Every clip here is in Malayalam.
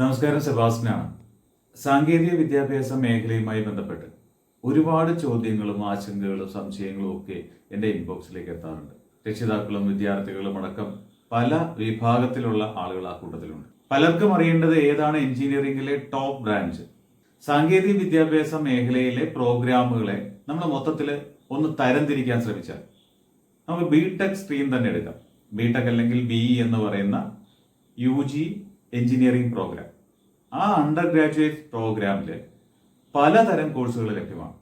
നമസ്കാരം സെബാസ്റ്റിനാണ് സാങ്കേതിക വിദ്യാഭ്യാസ മേഖലയുമായി ബന്ധപ്പെട്ട് ഒരുപാട് ചോദ്യങ്ങളും ആശങ്കകളും സംശയങ്ങളും ഒക്കെ എന്റെ ഇൻബോക്സിലേക്ക് എത്താറുണ്ട്. രക്ഷിതാക്കളും വിദ്യാർത്ഥികളും അടക്കം പല വിഭാഗത്തിലുള്ള ആളുകൾ ആ കൂട്ടത്തിലുണ്ട്. പലർക്കും അറിയേണ്ടത് ഏതാണ്? എഞ്ചിനീയറിംഗിലെ ടോപ്പ് ബ്രാഞ്ച്. സാങ്കേതിക വിദ്യാഭ്യാസ മേഖലയിലെ പ്രോഗ്രാമുകളെ നമ്മൾ മൊത്തത്തിൽ ഒന്ന് തരംതിരിക്കാൻ ശ്രമിച്ചാൽ നമുക്ക് ബി ടെക് സ്ട്രീം തന്നെ എടുക്കാം. ബി ടെക് അല്ലെങ്കിൽ ബി എന്ന് പറയുന്ന യു ജി എഞ്ചിനീയറിംഗ് പ്രോഗ്രാം ആ അണ്ടർ ഗ്രാജുവേറ്റ് പ്രോഗ്രാമിൽ പലതരം കോഴ്സുകൾ ലഭ്യമാണ്.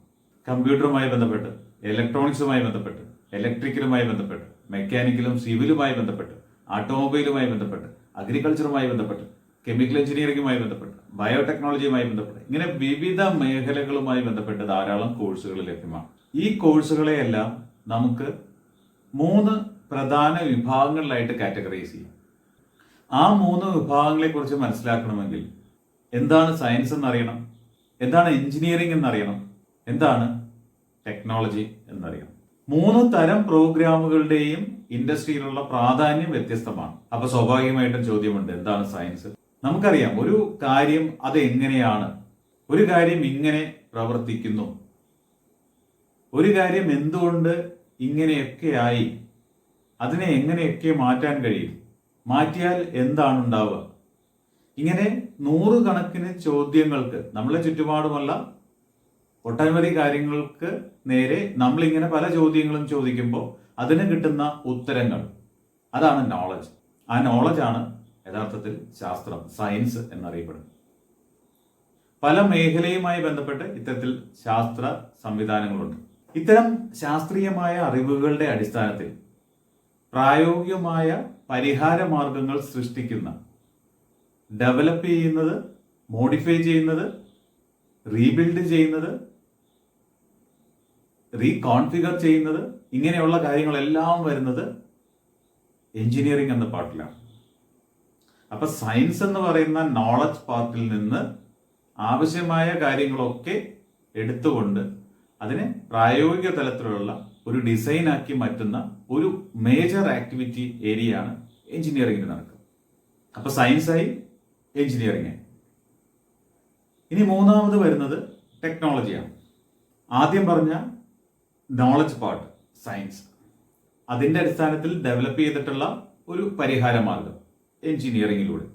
കമ്പ്യൂട്ടറുമായി ബന്ധപ്പെട്ട് ഇലക്ട്രോണിക്സുമായി ബന്ധപ്പെട്ട് ഇലക്ട്രിക്കലുമായി ബന്ധപ്പെട്ട് മെക്കാനിക്കലും സിവിലുമായി ബന്ധപ്പെട്ട് ഓട്ടോമൊബൈലുമായി ബന്ധപ്പെട്ട് അഗ്രികൾച്ചറുമായി ബന്ധപ്പെട്ട് കെമിക്കൽ എഞ്ചിനീയറിംഗുമായി ബന്ധപ്പെട്ട് ബയോടെക്നോളജിയുമായി ബന്ധപ്പെട്ട് ഇങ്ങനെ വിവിധ മേഖലകളുമായി ബന്ധപ്പെട്ട് ധാരാളം കോഴ്സുകൾ ലഭ്യമാണ്. ഈ കോഴ്സുകളെയെല്ലാം നമുക്ക് മൂന്ന് പ്രധാന വിഭാഗങ്ങളിലായിട്ട് കാറ്റഗറൈസ് ചെയ്യാം. ആ മൂന്ന് വിഭാഗങ്ങളെ കുറിച്ച് മനസ്സിലാക്കണമെങ്കിൽ എന്താണ് സയൻസ് എന്നറിയണം? എന്താണ് എഞ്ചിനീയറിംഗ് എന്നറിയണം? എന്താണ് ടെക്നോളജി എന്നറിയണം? മൂന്ന് തരം പ്രോഗ്രാമുകളുടെയും ഇൻഡസ്ട്രിയിലുള്ള പ്രാധാന്യം വ്യത്യസ്തമാണ്. അപ്പൊ സ്വാഭാവികമായിട്ടും ചോദ്യമുണ്ട് എന്താണ് സയൻസ് നമുക്കറിയാം ഒരു കാര്യം അത് എങ്ങനെയാണ് ഒരു കാര്യം ഇങ്ങനെ പ്രവർത്തിക്കുന്നു. ഒരു കാര്യം എന്തുകൊണ്ട് ഇങ്ങനെയൊക്കെ ആയി? അതിനെ എങ്ങനെയൊക്കെ മാറ്റാൻ കഴിയും? മാറ്റിയാൽ എന്താണ് ഉണ്ടാവുക? ഇങ്ങനെ നൂറുകണക്കിന് ചോദ്യങ്ങൾക്ക് നമ്മളെ ചുറ്റുപാടുമുള്ള ഒട്ടനവധി കാര്യങ്ങൾക്ക് നേരെ നമ്മളിങ്ങനെ പല ചോദ്യങ്ങളും ചോദിക്കുമ്പോൾ അതിന് കിട്ടുന്ന ഉത്തരങ്ങൾ. അതാണ് നോളജ് ആ നോളജാണ് യഥാർത്ഥത്തിൽ ശാസ്ത്രം സയൻസ് എന്നറിയപ്പെടുന്നത്. പല മേഖലയുമായി ബന്ധപ്പെട്ട് ഇത്തരത്തിൽ ശാസ്ത്ര സംവിധാനങ്ങളുണ്ട്. ഇത്തരം ശാസ്ത്രീയമായ അറിവുകളുടെ അടിസ്ഥാനത്തിൽ പ്രായോഗികമായ പരിഹാര മാർഗങ്ങൾ സൃഷ്ടിക്കുന്ന ഡെവലപ്പ് ചെയ്യുന്നത് മോഡിഫൈ ചെയ്യുന്നത് റീബിൽഡ് ചെയ്യുന്നത് റീകോൺഫിഗർ ചെയ്യുന്നത് ഇങ്ങനെയുള്ള കാര്യങ്ങളെല്ലാം വരുന്നത് എഞ്ചിനീയറിംഗ് എന്ന പാർട്ടിലാണ്. അപ്പൊ സയൻസ് എന്ന് പറയുന്ന നോളജ് പാർട്ടിൽ നിന്ന് ആവശ്യമായ കാര്യങ്ങളൊക്കെ എടുത്തുകൊണ്ട് അതിനെ പ്രായോഗിക തലത്തിലുള്ള ഒരു ഡിസൈൻ ആക്കി മാറ്റുന്ന ഒരു മേജർ ആക്ടിവിറ്റി ഏരിയയാണ് എഞ്ചിനീയറിംഗിന് നടക്കുക. അപ്പൊ സയൻസായി എഞ്ചിനീയറിംഗ്. ഇനി മൂന്നാമത് വരുന്നത് ടെക്നോളജിയാണ്. ആദ്യം പറഞ്ഞ നോളജ് പാർട്ട് സയൻസ് അതിന്റെ അടിസ്ഥാനത്തിൽ ഡെവലപ്പ് ചെയ്തിട്ടുള്ള ഒരു പരിഹാര മാർഗം എഞ്ചിനീയറിംഗിലൂടെ.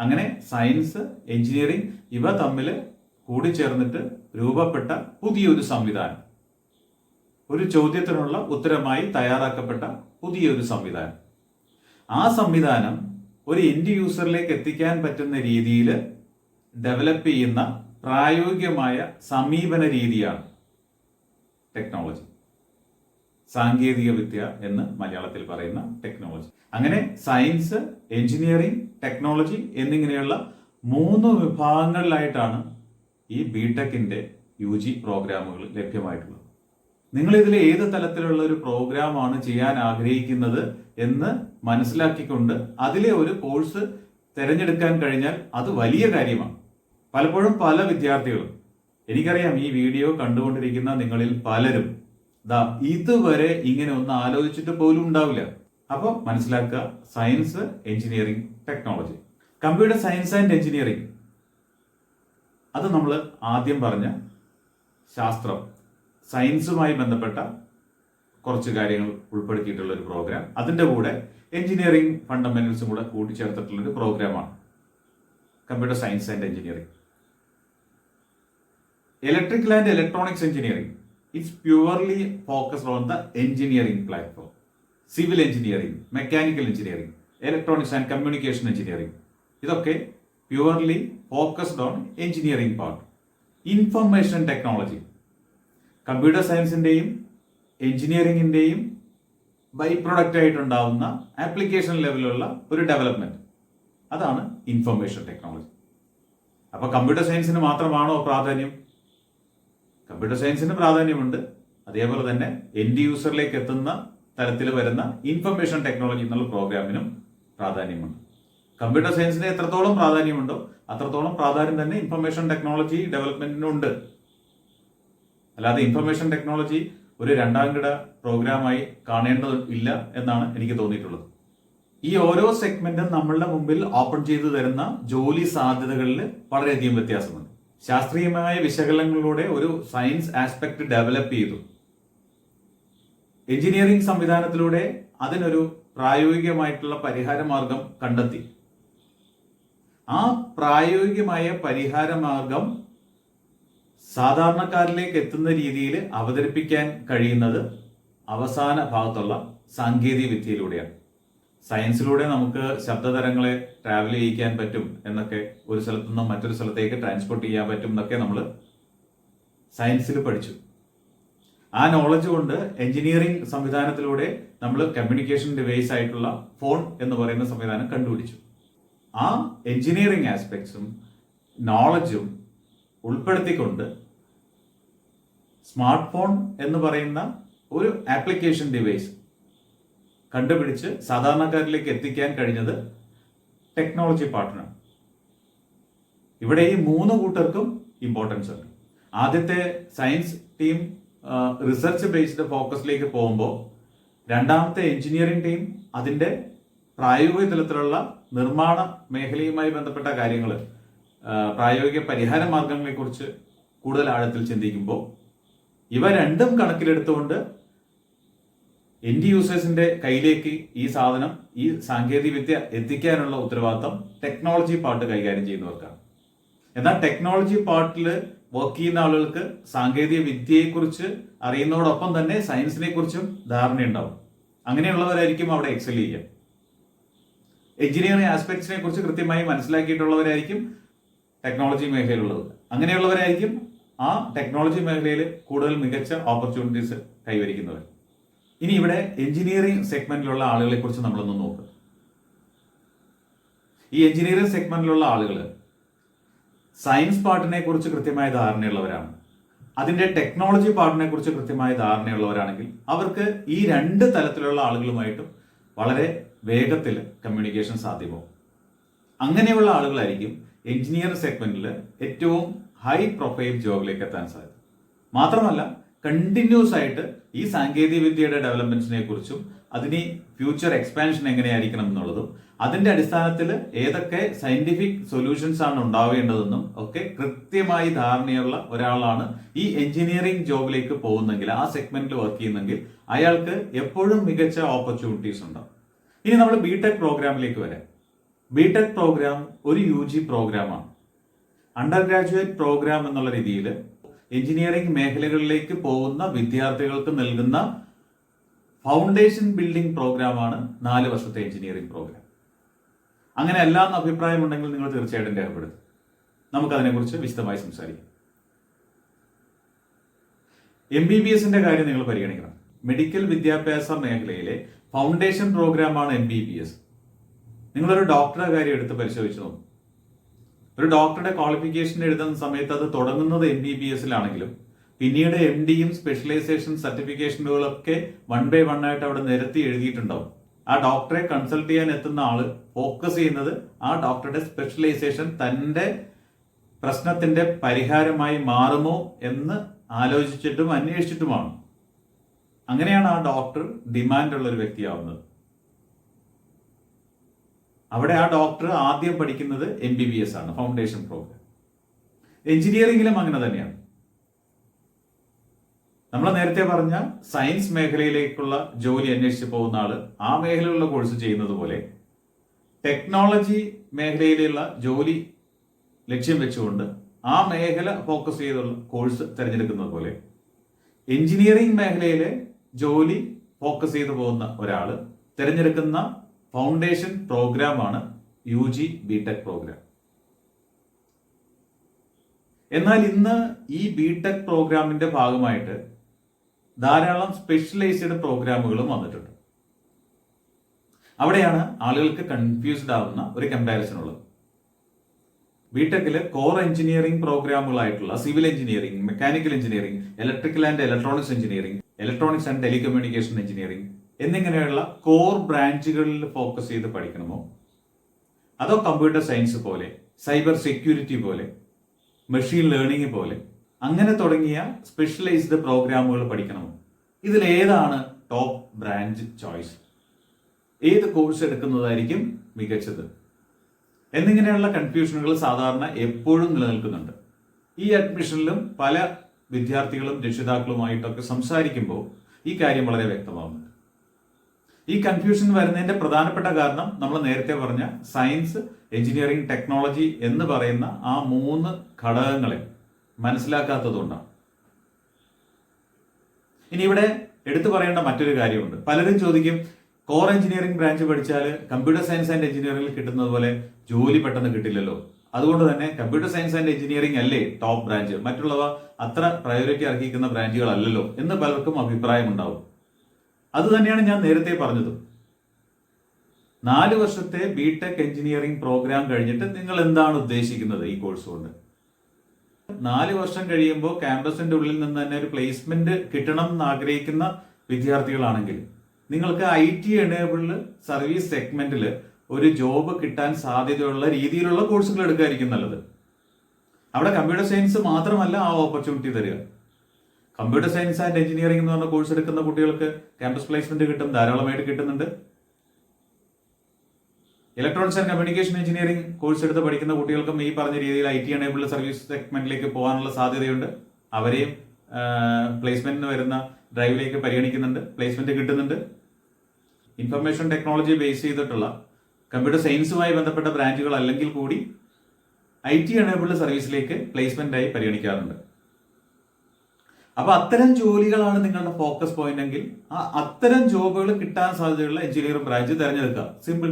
അങ്ങനെ സയൻസ് എഞ്ചിനീയറിംഗ് ഇവ തമ്മിൽ കൂടിച്ചേർന്നിട്ട് രൂപപ്പെട്ട പുതിയൊരു സംവിധാനം. ഒരു ചോദ്യത്തിനുള്ള ഉത്തരമായി തയ്യാറാക്കപ്പെട്ട പുതിയൊരു സംവിധാനം. ആ സംവിധാനം ഒരു എൻഡ് യൂസറിലേക്ക് എത്തിക്കാൻ പറ്റുന്ന രീതിയിൽ ഡെവലപ്പ് ചെയ്യുന്ന പ്രായോഗികമായ സമീപന രീതിയാണ് ടെക്നോളജി സാങ്കേതിക വിദ്യ എന്ന് മലയാളത്തിൽ പറയുന്ന ടെക്നോളജി അങ്ങനെ സയൻസ് എഞ്ചിനീയറിംഗ് ടെക്നോളജി എന്നിങ്ങനെയുള്ള മൂന്ന് വിഭാഗങ്ങളിലായിട്ടാണ് ഈ ബി ടെക്കിന്റെ യു ജി പ്രോഗ്രാമുകൾ ലഭ്യമായിട്ടുള്ളത്. നിങ്ങൾ ഇതിൽ ഏത് തലത്തിലുള്ള ഒരു പ്രോഗ്രാമാണ് ചെയ്യാൻ ആഗ്രഹിക്കുന്നത് എന്ന് മനസ്സിലാക്കിക്കൊണ്ട് അതിലെ ഒരു കോഴ്സ് തിരഞ്ഞെടുക്കാൻ കഴിഞ്ഞാൽ അത് വലിയ കാര്യമാണ്. പലപ്പോഴും പല വിദ്യാർത്ഥികളും എനിക്കറിയാം ഈ വീഡിയോ കണ്ടുകൊണ്ടിരിക്കുന്ന നിങ്ങളിൽ പലരും ദാ ഇതുവരെ ഇങ്ങനെ ഒന്ന് ആലോചിച്ചിട്ട് പോലും ഉണ്ടാവില്ല. അപ്പോൾ മനസ്സിലാക്കുക science engineering technology. Computer science and engineering. അത് നമ്മൾ ആദ്യം പറഞ്ഞ ശാസ്ത്രം. സയൻസുമായി ബന്ധപ്പെട്ട കുറച്ച് കാര്യങ്ങൾ ഉൾപ്പെടുത്തിയിട്ടുള്ള ഒരു പ്രോഗ്രാം. അതിന്റെ കൂടെ എഞ്ചിനീയറിംഗ് ഫണ്ടമെന്റൽസും കൂടെ കൂട്ടിച്ചേർത്തിട്ടുള്ള ഒരു പ്രോഗ്രാമാണ്. Computer science and engineering electrical and electronics engineering it's purely focused on the engineering platform civil engineering mechanical engineering electronics and communication engineering ഇതൊക്കെ purely focused on engineering part information technology computer സയൻസിന്റെയും എഞ്ചിനീയറിംഗിന്റെയും ബൈ പ്രൊഡക്റ്റ് ആയിട്ടുണ്ടാവുന്ന ആപ്ലിക്കേഷൻ ലെവലുള്ള ഒരു ഡെവലപ്മെന്റ് അതാണ് ഇൻഫർമേഷൻ ടെക്നോളജി അപ്പോൾ കമ്പ്യൂട്ടർ സയൻസിന് മാത്രമാണോ പ്രാധാന്യം? കമ്പ്യൂട്ടർ സയൻസിന് പ്രാധാന്യമുണ്ട്. അതേപോലെ തന്നെ എൻഡ് യൂസറിലേക്ക് എത്തുന്ന തരത്തിൽ വരുന്ന ഇൻഫർമേഷൻ ടെക്നോളജി എന്നുള്ള പ്രോഗ്രാമിനും പ്രാധാന്യമുണ്ട്. കമ്പ്യൂട്ടർ സയൻസിന് എത്രത്തോളം പ്രാധാന്യമുണ്ടോ അത്രത്തോളം പ്രാധാന്യം തന്നെ ഇൻഫർമേഷൻ ടെക്നോളജി ഡെവലപ്മെന്റിനുണ്ട് അല്ലാതെ ഇൻഫർമേഷൻ ടെക്നോളജി ഒരു രണ്ടാം കിട പ്രോഗ്രാമായി കാണേണ്ടത് ഇല്ല എന്നാണ് എനിക്ക് തോന്നിയിട്ടുള്ളത്. ഈ ഓരോ സെഗ്മെന്റും നമ്മളുടെ മുമ്പിൽ ഓപ്പൺ ചെയ്തു തരുന്ന ജോലി സാധ്യതകളിൽ വളരെയധികം വ്യത്യാസമുണ്ട്. ശാസ്ത്രീയമായ വിശകലനങ്ങളിലൂടെ ഒരു സയൻസ് ആസ്പെക്ട് ഡെവലപ്പ് ചെയ്തു. എഞ്ചിനീയറിംഗ് സംവിധാനത്തിലൂടെ അതിനൊരു പ്രായോഗികമായിട്ടുള്ള പരിഹാര മാർഗം കണ്ടെത്തി. ആ പ്രായോഗികമായ പരിഹാര മാർഗം സാധാരണക്കാരിലേക്ക് എത്തുന്ന രീതിയിൽ അവതരിപ്പിക്കാൻ കഴിയുന്നത് അവസാന ഭാഗത്തുള്ള സാങ്കേതിക വിദ്യയിലൂടെയാണ് സയൻസിലൂടെ നമുക്ക് ശബ്ദതരങ്ങളെ ട്രാവൽ ചെയ്യിക്കാൻ പറ്റും എന്നൊക്കെ ഒരു സ്ഥലത്തു നിന്നും മറ്റൊരു സ്ഥലത്തേക്ക് ട്രാൻസ്പോർട്ട് ചെയ്യാൻ പറ്റും എന്നൊക്കെ നമ്മൾ സയൻസിൽ പഠിച്ചു. ആ നോളജ് കൊണ്ട് എഞ്ചിനീയറിംഗ് സംവിധാനത്തിലൂടെ നമ്മൾ കമ്മ്യൂണിക്കേഷൻ ഡിവൈസ് ആയിട്ടുള്ള ഫോൺ എന്ന് പറയുന്ന സംവിധാനം കണ്ടുപിടിച്ചു. ആ എഞ്ചിനീയറിംഗ് ആസ്പെക്ട്സും നോളജും ഉൾപ്പെടുത്തിക്കൊണ്ട് സ്മാർട്ട് ഫോൺ എന്ന് പറയുന്ന ഒരു ആപ്ലിക്കേഷൻ ഡിവൈസ് കണ്ടുപിടിച്ച് സാധാരണക്കാരിലേക്ക് എത്തിക്കാൻ കഴിഞ്ഞത് ടെക്നോളജി പാർട്ട്ണർ ഇവിടെ ഈ മൂന്ന് കൂട്ടർക്കും ഇമ്പോർട്ടൻസ് ഉണ്ട്. ആദ്യത്തെ സയൻസ് ടീം റിസർച്ച് ബേസ്ഡ് ഫോക്കസിലേക്ക് പോകുമ്പോൾ രണ്ടാമത്തെ എഞ്ചിനീയറിംഗ് ടീം അതിന്റെ പ്രായോഗിക തലത്തിലുള്ള നിർമ്മാണ മേഖലയുമായി ബന്ധപ്പെട്ട കാര്യങ്ങൾ പ്രായോഗിക പരിഹാര മാർഗങ്ങളെക്കുറിച്ച് കൂടുതൽ ആഴത്തിൽ ചിന്തിക്കുമ്പോൾ ഇവ രണ്ടും കണക്കിലെടുത്തുകൊണ്ട് എൻഡ് യൂസേഴ്സിന്റെ കയ്യിലേക്ക് ഈ സാധനം ഈ സാങ്കേതിക വിദ്യ എത്തിക്കാനുള്ള ഉത്തരവാദിത്തം ടെക്നോളജി പാർട്ട് കൈകാര്യം ചെയ്യുന്നവർക്കാണ്. എന്നാൽ ടെക്നോളജി പാർട്ടിൽ വർക്ക് ചെയ്യുന്ന ആളുകൾക്ക് സാങ്കേതിക വിദ്യയെക്കുറിച്ച് അറിയുന്നതോടൊപ്പം തന്നെ സയൻസിനെ കുറിച്ചും ധാരണയുണ്ടാവും. അങ്ങനെയുള്ളവരായിരിക്കും അവിടെ എക്സൽ ചെയ്യുക. എഞ്ചിനീയറിംഗ് ആസ്പെക്ട്സിനെ കുറിച്ച് കൃത്യമായി മനസ്സിലാക്കിയിട്ടുള്ളവരായിരിക്കും ടെക്നോളജി മേഖലയിലുള്ളത്. അങ്ങനെയുള്ളവരായിരിക്കും ആ ടെക്നോളജി മേഖലയിൽ കൂടുതൽ മികച്ച ഓപ്പർച്യൂണിറ്റീസ് കൈവരിക്കുന്നവർ. ഇനി ഇവിടെ എഞ്ചിനീയറിംഗ് സെഗ്മെന്റിലുള്ള ആളുകളെ കുറിച്ച് നമ്മളൊന്ന് നോക്കുക ഈ എഞ്ചിനീയറിംഗ് സെഗ്മെന്റിലുള്ള ആളുകൾ സയൻസ് പാർട്ടിനെ കുറിച്ച് കൃത്യമായ ധാരണയുള്ളവരാണ്. അതിന്റെ ടെക്നോളജി പാർട്ടിനെ കുറിച്ച് കൃത്യമായ ധാരണയുള്ളവരാണെങ്കിൽ അവർക്ക് ഈ രണ്ട് തലത്തിലുള്ള ആളുകളുമായിട്ടും വളരെ വേഗത്തിൽ കമ്മ്യൂണിക്കേഷൻ സാധ്യമാവും. അങ്ങനെയുള്ള ആളുകളായിരിക്കും എഞ്ചിനീയറിംഗ് സെഗ്മെന്റിൽ ഏറ്റവും ഹൈ പ്രൊഫൈൽ ജോബിലേക്ക് എത്താൻ സാധിക്കും. മാത്രമല്ല കണ്ടിന്യൂസ് ആയിട്ട് ഈ സാങ്കേതിക വിദ്യയുടെ ഡെവലപ്മെന്റ്സിനെ കുറിച്ചും അതിന് ഫ്യൂച്ചർ എക്സ്പാൻഷൻ എങ്ങനെയായിരിക്കണം എന്നുള്ളതും അതിന്റെ അടിസ്ഥാനത്തിൽ ഏതൊക്കെ സയന്റിഫിക് സൊല്യൂഷൻസ് ആണ് ഉണ്ടാവേണ്ടതെന്നും ഒക്കെ കൃത്യമായി ധാരണയുള്ള ഒരാളാണ് ഈ എഞ്ചിനീയറിംഗ് ജോബിലേക്ക് പോകുന്നെങ്കിൽ ആ സെഗ്മെന്റിൽ വർക്ക് ചെയ്യുന്നെങ്കിൽ അയാൾക്ക് എപ്പോഴും മികച്ച ഓപ്പർച്യൂണിറ്റീസ് ഉണ്ടാവും. ഇനി നമ്മൾ ബി ടെക് പ്രോഗ്രാമിലേക്ക് വരാം. ബി ടെക് പ്രോഗ്രാം ഒരു യു ജി പ്രോഗ്രാമാണ് അണ്ടർ ഗ്രാജുവേറ്റ് പ്രോഗ്രാം എന്നുള്ള രീതിയിൽ എഞ്ചിനീയറിംഗ് മേഖലകളിലേക്ക് പോകുന്ന വിദ്യാർത്ഥികൾക്ക് നൽകുന്ന ഫൗണ്ടേഷൻ ബിൽഡിംഗ് പ്രോഗ്രാമാണ് നാല് വർഷത്തെ എഞ്ചിനീയറിംഗ് പ്രോഗ്രാം. അങ്ങനെ എല്ലാം അഭിപ്രായമുണ്ടെങ്കിൽ നിങ്ങൾ തീർച്ചയായിട്ടും രേഖപ്പെടുത്തും. നമുക്കതിനെക്കുറിച്ച് വിശദമായി സംസാരിക്കാം. എം ബി ബി എസിന്റെ കാര്യം നിങ്ങൾ പരിഗണിക്കണം. മെഡിക്കൽ വിദ്യാഭ്യാസ മേഖലയിലെ ഫൗണ്ടേഷൻ പ്രോഗ്രാമാണ് എം ബി ബി എസ് നിങ്ങളൊരു ഡോക്ടറെ കാര്യം എടുത്ത് പരിശോധിച്ചു നോക്കും. ഒരു ഡോക്ടറുടെ ക്വാളിഫിക്കേഷൻ എഴുതുന്ന സമയത്ത് അത് തുടങ്ങുന്നത് എം ബി ബി എസിലാണെങ്കിലും പിന്നീട് എം ഡിയും സ്പെഷ്യലൈസേഷൻ സർട്ടിഫിക്കേഷനുകളൊക്കെ വൺ ബൈ വൺ ആയിട്ട് അവിടെ നിരത്തി എഴുതിയിട്ടുണ്ടാവും. ആ ഡോക്ടറെ കൺസൾട്ട് ചെയ്യാൻ എത്തുന്ന ആൾ ഫോക്കസ് ചെയ്യുന്നത് ആ ഡോക്ടറുടെ സ്പെഷ്യലൈസേഷൻ തന്റെ പ്രശ്നത്തിന്റെ പരിഹാരമായി മാറുമോ എന്ന് ആലോചിച്ചിട്ടും അന്വേഷിച്ചിട്ടുമാണ്. അങ്ങനെയാണ് ആ ഡോക്ടർ ഡിമാൻഡ് ഉള്ള ഒരു വ്യക്തിയാവുന്നത്. അവിടെ ആ ഡോക്ടർ ആദ്യം പഠിക്കുന്നത് എം ബി ബി എസ് ആണ് ഫൗണ്ടേഷൻ പ്രോഗ്രാം എഞ്ചിനീയറിംഗിലും അങ്ങനെ തന്നെയാണ്. നമ്മൾ നേരത്തെ പറഞ്ഞ സയൻസ് മേഖലയിലേക്കുള്ള ജോലി അന്വേഷിച്ചു പോകുന്ന ആൾ ആ മേഖലയിലുള്ള കോഴ്സ് ചെയ്യുന്നത് പോലെ ടെക്നോളജി മേഖലയിലുള്ള ജോലി ലക്ഷ്യം വെച്ചുകൊണ്ട് ആ മേഖല ഫോക്കസ് ചെയ്തുള്ള കോഴ്സ് തിരഞ്ഞെടുക്കുന്നത് പോലെ എഞ്ചിനീയറിംഗ് മേഖലയിലെ ജോലി ഫോക്കസ് ചെയ്തു പോകുന്ന ഒരാൾ തിരഞ്ഞെടുക്കുന്ന ഫൗണ്ടേഷൻ പ്രോഗ്രാമാണ് U G B tech program എന്നാൽ ഇന്ന് ഈ ബി ടെക് പ്രോഗ്രാമിന്റെ ഭാഗമായിട്ട് ധാരാളം സ്പെഷ്യലൈസ്ഡ് പ്രോഗ്രാമുകളും വന്നിട്ടുണ്ട്. അവിടെയാണ് ആളുകൾക്ക് കൺഫ്യൂസ്ഡ് ആവുന്ന ഒരു കമ്പാരിസൺ ഉള്ളത്. ബിടെക്കിൽ core engineering പ്രോഗ്രാമുകളായിട്ടുള്ള civil engineering mechanical engineering electrical and electronics engineering electronics and telecommunication engineering എന്നിങ്ങനെയുള്ള കോർ ബ്രാഞ്ചുകളിൽ ഫോക്കസ് ചെയ്ത് പഠിക്കണമോ? അതോ കമ്പ്യൂട്ടർ സയൻസ് പോലെ സൈബർ സെക്യൂരിറ്റി പോലെ മെഷീൻ ലേണിംഗ് പോലെ അങ്ങനെ തുടങ്ങിയ സ്പെഷ്യലൈസ്ഡ് പ്രോഗ്രാമുകൾ പഠിക്കണമോ? ഇതിൽ ഏതാണ് ടോപ്പ് ബ്രാഞ്ച് ചോയ്സ് ഏത് കോഴ്സ് എടുക്കുന്നതായിരിക്കും മികച്ചത്? എന്നിങ്ങനെയുള്ള കൺഫ്യൂഷനുകൾ സാധാരണ എപ്പോഴും നിലനിൽക്കുന്നുണ്ട്. ഈ അഡ്മിഷനിലും പല വിദ്യാർത്ഥികളും രക്ഷിതാക്കളുമായിട്ടൊക്കെ സംസാരിക്കുമ്പോൾ ഈ കാര്യം വളരെ വ്യക്തമാവുന്നുണ്ട് ഈ കൺഫ്യൂഷൻ വരുന്നതിന്റെ പ്രധാനപ്പെട്ട കാരണം നമ്മൾ നേരത്തെ പറഞ്ഞ സയൻസ് എഞ്ചിനീയറിംഗ് ടെക്നോളജി എന്ന് പറയുന്ന ആ മൂന്ന് ഘടകങ്ങളെ മനസ്സിലാക്കാത്തതുകൊണ്ടാണ്. ഇനി ഇവിടെ എടുത്തു പറയേണ്ട മറ്റൊരു കാര്യമുണ്ട്. പലരും ചോദിക്കും കോർ എഞ്ചിനീയറിംഗ് ബ്രാഞ്ച് പഠിച്ചാൽ കമ്പ്യൂട്ടർ സയൻസ് ആൻഡ് എഞ്ചിനീയറിംഗിൽ കിട്ടുന്നത് പോലെ ജോലി പെട്ടെന്ന് കിട്ടില്ലല്ലോ. അതുകൊണ്ട് തന്നെ കമ്പ്യൂട്ടർ സയൻസ് ആൻഡ് എഞ്ചിനീയറിംഗ് അല്ലേ ടോപ്പ് ബ്രാഞ്ച് മറ്റുള്ളവ അത്ര പ്രയോറിറ്റി അർഹിക്കുന്ന ബ്രാഞ്ചുകളല്ലല്ലോ എന്ന് പലർക്കും അഭിപ്രായമുണ്ടാവും. അത് തന്നെയാണ് ഞാൻ നേരത്തെ പറഞ്ഞത്. നാല് വർഷത്തെ ബി ടെക് എഞ്ചിനീയറിംഗ് പ്രോഗ്രാം കഴിഞ്ഞിട്ട് നിങ്ങൾ എന്താണ് ഉദ്ദേശിക്കുന്നത് ഈ കോഴ്സ് കൊണ്ട്? നാല് വർഷം കഴിയുമ്പോൾ ക്യാമ്പസിന്റെ ഉള്ളിൽ നിന്ന് തന്നെ ഒരു പ്ലേസ്മെന്റ് കിട്ടണം എന്ന് ആഗ്രഹിക്കുന്ന വിദ്യാർത്ഥികളാണെങ്കിൽ നിങ്ങൾക്ക് ഐ ടി എനേബിൾഡ് സർവീസ് സെഗ്മെന്റിൽ ഒരു ജോബ് കിട്ടാൻ സാധ്യതയുള്ള രീതിയിലുള്ള കോഴ്സുകൾ എടുക്കുകയായിരിക്കും നല്ലത്. അവിടെ കമ്പ്യൂട്ടർ സയൻസ് മാത്രമല്ല ആ ഓപ്പർച്യൂണിറ്റി തരിക. കമ്പ്യൂട്ടർ സയൻസ് ആൻഡ് എഞ്ചിനീയറിംഗ് എന്ന് പറഞ്ഞ കോഴ്സ് എടുക്കുന്ന കുട്ടികൾക്ക് ക്യാമ്പസ് പ്ലേസ്മെന്റ് കിട്ടും ധാരാളമായിട്ട് കിട്ടുന്നുണ്ട്. Electronics and communication engineering course എടുത്ത് പഠിക്കുന്ന കുട്ടികൾക്കും ഈ പറഞ്ഞ രീതിയിൽ ഐ ടി എനേബിൾഡ് സർവീസ് സെഗ്മെന്റിലേക്ക് പോകാനുള്ള സാധ്യതയുണ്ട്. അവരെയും പ്ലേസ്മെന്റിന് വരുന്ന ഡ്രൈവിലേക്ക് പരിഗണിക്കുന്നുണ്ട് പ്ലേസ്മെന്റ് കിട്ടുന്നുണ്ട്. ഇൻഫർമേഷൻ ടെക്നോളജി ബേസ് ചെയ്തിട്ടുള്ള കമ്പ്യൂട്ടർ സയൻസുമായി ബന്ധപ്പെട്ട ബ്രാഞ്ചുകൾ അല്ലെങ്കിൽ കൂടി ഐ ടി എനേബിൾഡ് സർവീസിലേക്ക് പ്ലേസ്മെന്റ് ആയി പരിഗണിക്കാറുണ്ട്. അപ്പൊ അത്തരം ജോലികളാണ് നിങ്ങളുടെ ഫോക്കസ് പോയിന്റ് എങ്കിൽ ആ അത്തരം ജോബുകൾ കിട്ടാൻ സാധ്യതയുള്ള എഞ്ചിനീയറിംഗ് ബ്രാഞ്ച് തിരഞ്ഞെടുക്കുക. സിമ്പിൾ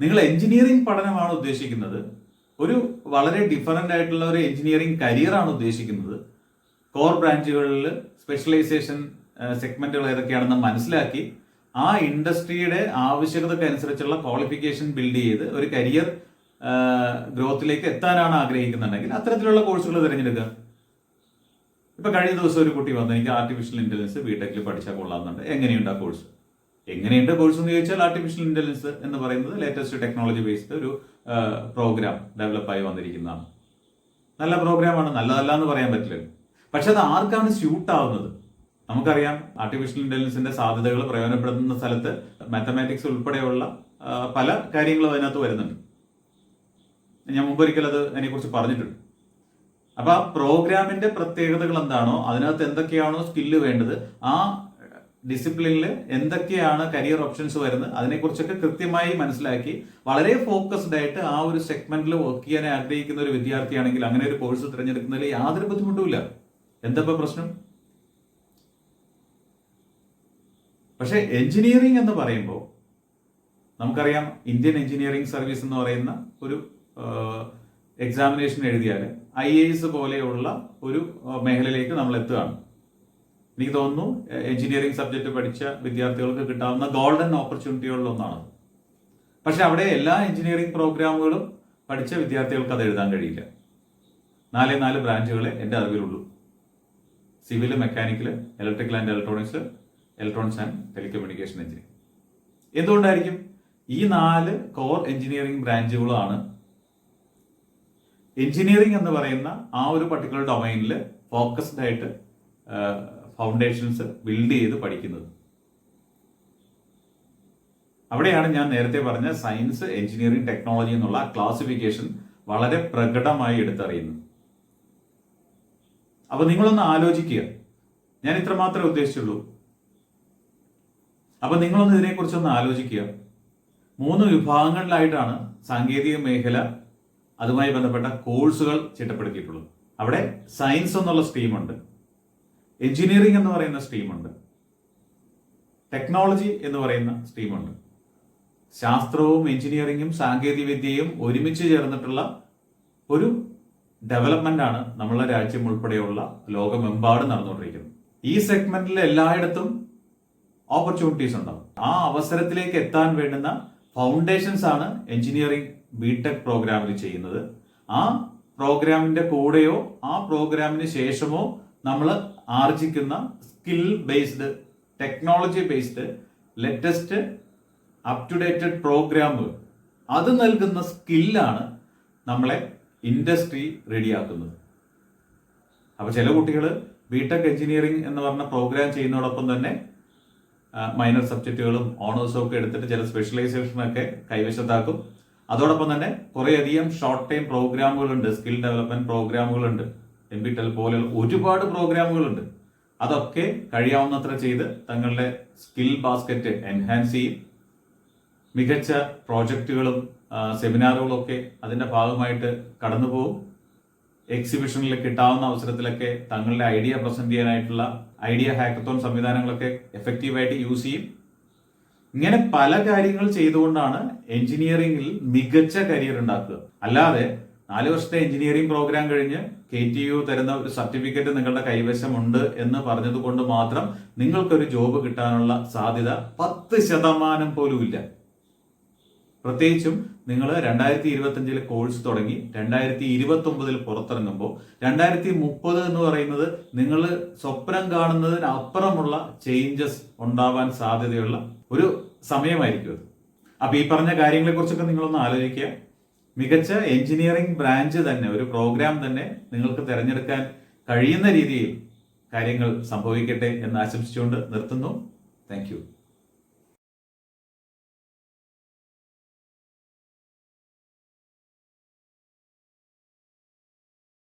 നിങ്ങൾ എഞ്ചിനീയറിംഗ് പഠനമാണ് ഉദ്ദേശിക്കുന്നത്. ഒരു വളരെ ഡിഫറന്റ് ആയിട്ടുള്ള ഒരു എഞ്ചിനീയറിംഗ് കരിയർ ആണ് ഉദ്ദേശിക്കുന്നത്. കോർ ബ്രാഞ്ചുകളിൽ സ്പെഷ്യലൈസേഷൻ സെഗ്മെന്റുകൾ ഏതൊക്കെയാണെന്ന് മനസ്സിലാക്കി ആ ഇൻഡസ്ട്രിയുടെ ആവശ്യകതയ്ക്ക് അനുസരിച്ചുള്ള ക്വാളിഫിക്കേഷൻ ബിൽഡ് ചെയ്ത് ഒരു കരിയർ ഗ്രോത്തിലേക്ക് എത്താനാണ് ആഗ്രഹിക്കുന്നുണ്ടെങ്കിൽ അത്തരത്തിലുള്ള കോഴ്സുകൾ തിരഞ്ഞെടുക്കുക. ഇപ്പൊ കഴിഞ്ഞ ദിവസം ഒരു കുട്ടി വന്നു എനിക്ക് ആർട്ടിഫിഷ്യൽ ഇന്റലിജൻസ് ബിടെക്കിൽ പഠിച്ചാൽ കൊള്ളാമെന്നുണ്ട്. എങ്ങനെയുണ്ട് ആ കോഴ്സ് എങ്ങനെയുണ്ട് കോഴ്സ് എന്ന് ചോദിച്ചാൽ ആർട്ടിഫിഷ്യൽ ഇന്റലിജൻസ് എന്ന് പറയുന്നത് ലേറ്റസ്റ്റ് ടെക്നോളജി ബേസ്ഡ് ഒരു പ്രോഗ്രാം ഡെവലപ്പായി വന്നിരിക്കുന്നതാണ്. നല്ല പ്രോഗ്രാമാണ് നല്ലതല്ല എന്ന് പറയാൻ പറ്റില്ല. പക്ഷെ അത് ആർക്കാണ് സ്യൂട്ട് ആവുന്നത്? നമുക്കറിയാം ആർട്ടിഫിഷ്യൽ ഇന്റലിജൻസിന്റെ സാധ്യതകൾ പ്രയോജനപ്പെടുന്ന സ്ഥലത്ത് മാത്തമാറ്റിക്സ് ഉൾപ്പെടെയുള്ള പല കാര്യങ്ങളും അതിനകത്ത് വരുന്നുണ്ട്. ഞാൻ മുമ്പൊരിക്കൽ അത് അതിനെക്കുറിച്ച് പറഞ്ഞിട്ടുണ്ട്. അപ്പൊ ആ പ്രോഗ്രാമിന്റെ പ്രത്യേകതകൾ എന്താണോ അതിനകത്ത് എന്തൊക്കെയാണോ സ്കില്ല് വേണ്ടത് ആ ഡിസിപ്ലിനിൽ എന്തൊക്കെയാണ് കരിയർ ഓപ്ഷൻസ് വരുന്നത് അതിനെക്കുറിച്ചൊക്കെ കൃത്യമായി മനസ്സിലാക്കി വളരെ ഫോക്കസ്ഡ് ആയിട്ട് ആ ഒരു സെഗ്മെന്റിൽ വർക്ക് ചെയ്യാൻ ആഗ്രഹിക്കുന്ന ഒരു വിദ്യാർത്ഥിയാണെങ്കിൽ അങ്ങനെ ഒരു കോഴ്സ് തിരഞ്ഞെടുക്കുന്നതിൽ യാതൊരു ബുദ്ധിമുട്ടുമില്ല. എന്താ പ്രശ്നം? പക്ഷെ എഞ്ചിനീയറിംഗ് എന്ന് പറയുമ്പോൾ നമുക്കറിയാം ഇന്ത്യൻ എഞ്ചിനീയറിംഗ് സർവീസ് എന്ന് പറയുന്ന ഒരു എക്സാമിനേഷൻ എഴുതിയാൽ ഐ എ എസ് പോലെയുള്ള ഒരു മേഖലയിലേക്ക് നമ്മൾ എത്തുകയാണ്. എനിക്ക് തോന്നുന്നു എഞ്ചിനീയറിംഗ് സബ്ജക്ട് പഠിച്ച വിദ്യാർത്ഥികൾക്ക് കിട്ടാവുന്ന ഗോൾഡൻ ഓപ്പർച്യൂണിറ്റികളിൽ ഒന്നാണ് പക്ഷെ അവിടെ എല്ലാ എഞ്ചിനീയറിംഗ് പ്രോഗ്രാമുകളും പഠിച്ച വിദ്യാർത്ഥികൾക്ക് അത് എഴുതാൻ കഴിയില്ല. നാലേ നാല് ബ്രാഞ്ചുകളെ എന്റെ അറിവിലുള്ളൂ. Civil mechanical electrical and electronics electronics and telecommunication engineering. എന്തുകൊണ്ടായിരിക്കും ഈ നാല് കോർ എഞ്ചിനീയറിംഗ് ബ്രാഞ്ചുകളാണ് എഞ്ചിനീയറിംഗ് എന്ന് പറയുന്ന ആ ഒരു പർട്ടിക്കുലർ ഡൊമൈനിൽ ഫോക്കസ്ഡ് ആയിട്ട് ഫൗണ്ടേഷൻസ് ബിൽഡ് ചെയ്ത് പഠിക്കുന്നത്. അവിടെയാണ് ഞാൻ നേരത്തെ പറഞ്ഞ സയൻസ് എഞ്ചിനീയറിംഗ് ടെക്നോളജി എന്നുള്ള ക്ലാസിഫിക്കേഷൻ വളരെ പ്രകടമായി എടുത്തറിയുന്നത്. അപ്പൊ നിങ്ങളൊന്ന് ആലോചിക്കുക. ഞാൻ ഇത്ര മാത്രമേ ഉദ്ദേശിച്ചുള്ളൂ. അപ്പൊ നിങ്ങളൊന്ന് ഇതിനെക്കുറിച്ചൊന്ന് ആലോചിക്കുക. മൂന്ന് വിഭാഗങ്ങളിലായിട്ടാണ് സാങ്കേതിക മേഖല അതുമായി ബന്ധപ്പെട്ട കോഴ്സുകൾ ചിട്ടപ്പെടുത്തിയിട്ടുള്ളത് അവിടെ സയൻസ് എന്നുള്ള സ്ട്രീമുണ്ട്. എഞ്ചിനീയറിംഗ് എന്ന് പറയുന്ന സ്ട്രീമുണ്ട്. ടെക്നോളജി എന്ന് പറയുന്ന സ്ട്രീമുണ്ട്. ശാസ്ത്രവും എഞ്ചിനീയറിംഗും സാങ്കേതിക വിദ്യയും ഒരുമിച്ച് ചേർന്നിട്ടുള്ള ഒരു ഡെവലപ്മെന്റ് ആണ് നമ്മളെ രാജ്യം ഉൾപ്പെടെയുള്ള ലോകമെമ്പാടും നടന്നുകൊണ്ടിരിക്കുന്നത്. ഈ സെഗ്മെന്റിൽ എല്ലായിടത്തും ഓപ്പർച്യൂണിറ്റീസ് ഉണ്ടാവും. ആ അവസരത്തിലേക്ക് എത്താൻ വേണ്ടുന്ന ഫൗണ്ടേഷൻസ് ആണ് എഞ്ചിനീയറിംഗ് ബിടെക് പ്രോഗ്രാമിൽ ചെയ്യുന്നത്. ആ പ്രോഗ്രാമിന്റെ കൂടെയോ ആ പ്രോഗ്രാമിന് ശേഷമോ നമ്മൾ ആർജിക്കുന്ന skill based technology based latest up to dated പ്രോഗ്രാമുകൾ അത് നൽകുന്ന സ്കില്ലാണ് നമ്മളെ ഇൻഡസ്ട്രി റെഡിയാക്കുന്നത് അപ്പോൾ ചില കുട്ടികൾ ബിടെക് എഞ്ചിനീയറിംഗ് എന്ന് പറഞ്ഞ പ്രോഗ്രാം ചെയ്യുന്നതോടൊപ്പം തന്നെ മൈനർ സബ്ജക്റ്റുകളും ഓണേഴ്സും ഒക്കെ എടുത്തിട്ട് ചില സ്പെഷ്യലൈസേഷനൊക്കെ കൈവശത്താക്കും. അതോടൊപ്പം തന്നെ കുറേയധികം ഷോർട്ട് ടൈം പ്രോഗ്രാമുകളുണ്ട് സ്കിൽ ഡെവലപ്മെന്റ് പ്രോഗ്രാമുകളുണ്ട് എം ബി ടെൽ പോലെയുള്ള ഒരുപാട് പ്രോഗ്രാമുകളുണ്ട് അതൊക്കെ കഴിയാവുന്നത്ര ചെയ്ത് തങ്ങളുടെ സ്കിൽ ബാസ്ക്കറ്റ് എൻഹാൻസ് ചെയ്യും. മികച്ച പ്രോജക്റ്റുകളും സെമിനാറുകളും ഒക്കെ അതിന്റെ ഭാഗമായിട്ട് കടന്നു പോകും എക്സിബിഷനിൽ കിട്ടാവുന്ന അവസരത്തിലൊക്കെ തങ്ങളുടെ ഐഡിയ പ്രസന്റ് ചെയ്യാനായിട്ടുള്ള ഐഡിയ ഹാക്കത്തോൺ സംവിധാനങ്ങളൊക്കെ എഫക്റ്റീവായിട്ട് യൂസ് ചെയ്യും. ഇങ്ങനെ പല കാര്യങ്ങൾ ചെയ്തുകൊണ്ടാണ് എഞ്ചിനീയറിംഗിൽ മികച്ച കരിയർ ഉണ്ടാക്കുക. അല്ലാതെ നാല് വർഷത്തെ എഞ്ചിനീയറിംഗ് പ്രോഗ്രാം കഴിഞ്ഞ് കെ ടി യു തരുന്ന ഒരു സർട്ടിഫിക്കറ്റ് നിങ്ങളുടെ കൈവശമുണ്ട് എന്ന് പറഞ്ഞത് കൊണ്ട് മാത്രം നിങ്ങൾക്കൊരു ജോബ് കിട്ടാനുള്ള സാധ്യത പത്ത് ശതമാനം പോലും ഇല്ല. പ്രത്യേകിച്ചും നിങ്ങൾ രണ്ടായിരത്തി ഇരുപത്തി കോഴ്സ് തുടങ്ങി രണ്ടായിരത്തി ഇരുപത്തി ഒമ്പതിൽ പുറത്തിറങ്ങുമ്പോൾ രണ്ടായിരത്തി മുപ്പത് എന്ന് പറയുന്നത് നിങ്ങൾ സ്വപ്നം കാണുന്നതിനപ്പുറമുള്ള ചേഞ്ചസ് ഉണ്ടാവാൻ സാധ്യതയുള്ള ഒരു സമയമായിരിക്കും അത്. അപ്പൊ ഈ പറഞ്ഞ കാര്യങ്ങളെക്കുറിച്ചൊക്കെ നിങ്ങളൊന്ന് ആലോചിക്കുക. മികച്ച എഞ്ചിനീയറിംഗ് ബ്രാഞ്ച് തന്നെ ഒരു പ്രോഗ്രാം തന്നെ നിങ്ങൾക്ക് തിരഞ്ഞെടുക്കാൻ കഴിയുന്ന രീതിയിൽ കാര്യങ്ങൾ സംഭവിക്കട്ടെ എന്ന് ആശംസിച്ചുകൊണ്ട് നിർത്തുന്നു. താങ്ക്